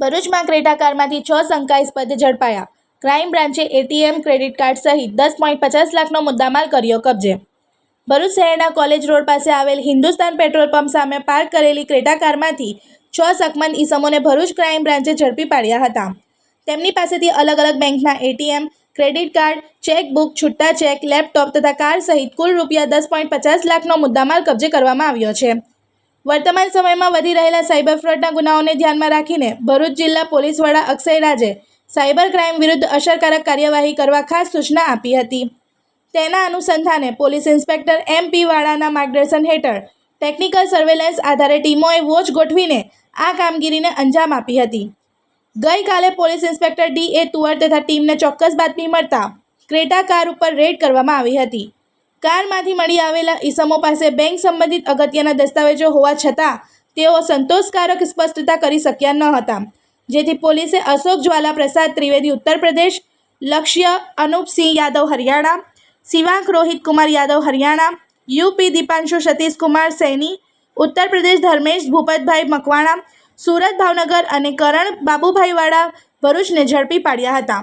ભરૂચમાં ક્રેટા કારમાંથી છ શંકાસ્પદ ઝડપાયા. ક્રાઇમ બ્રાન્ચે એટીએમ ક્રેડિટ કાર્ડ સહિત દસ પોઈન્ટ પચાસ લાખનો મુદ્દામાલ કર્યો કબજે. ભરૂચ શહેરના કોલેજ રોડ પાસે આવેલ હિન્દુસ્તાન પેટ્રોલ પંપ સામે પાર્ક કરેલી ક્રેટા કારમાંથી છ સકમંદ ઈસમોને ભરૂચ ક્રાઇમ બ્રાન્ચે ઝડપી પાડ્યા હતા. તેમની પાસેથી અલગ અલગ બેંકના એટીએમ, ક્રેડિટ કાર્ડ ચેકબુક છૂટા ચેક, લેપટોપ તથા કાર સહિત કુલ રૂપિયા દસ પોઈન્ટ પચાસ લાખનો મુદ્દામાલ કબજે કરવામાં આવ્યો છે. વર્તમાન સમયમાં વધી રહેલા સાયબર ફ્રોડના ગુનાઓને ધ્યાનમાં રાખીને ભરૂચ જિલ્લા પોલીસ વડા અક્ષય રાજે સાયબર ક્રાઇમ વિરુદ્ધ અસરકારક કાર્યવાહી કરવા ખાસ સૂચના આપી હતી. તેના અનુસંધાને પોલીસ ઇન્સ્પેક્ટર એમ પી વાળાના માર્ગદર્શન હેઠળ ટેકનિકલ સર્વેલન્સ આધારે ટીમોએ વોચ ગોઠવીને આ કામગીરીને અંજામ આપી હતી. ગઈકાલે police inspector D A Tuvar તથા ટીમને ચોક્કસ બાતમી મળતા ક્રેટા કાર ઉપર રેડ કરવામાં આવી હતી. કારમાંથી મળી આવેલા ઈસમો પાસે બેંક સંબંધિત અગત્યના દસ્તાવેજો હોવા છતાં, તેઓ સંતોષકારક સ્પષ્ટતા કરી શક્યા ન હતા. જેથી પોલીસે અશોક જ્વાલા પ્રસાદ ત્રિવેદી ઉત્તર પ્રદેશ, લક્ષ્ય અનુપસિંહ યાદવ હરિયાણા, શિવાંક રોહિત કુમાર યાદવ હરિયાણા યુપી દીપાંશુ સતીશ કુમાર સૈની, ઉત્તર પ્રદેશ ધર્મેશ ભૂપતભાઈ મકવાણા, સુરત ભાવનગર અને કરણ બાબુભાઈવાળા ભરૂચને ઝડપી પાડ્યા હતા.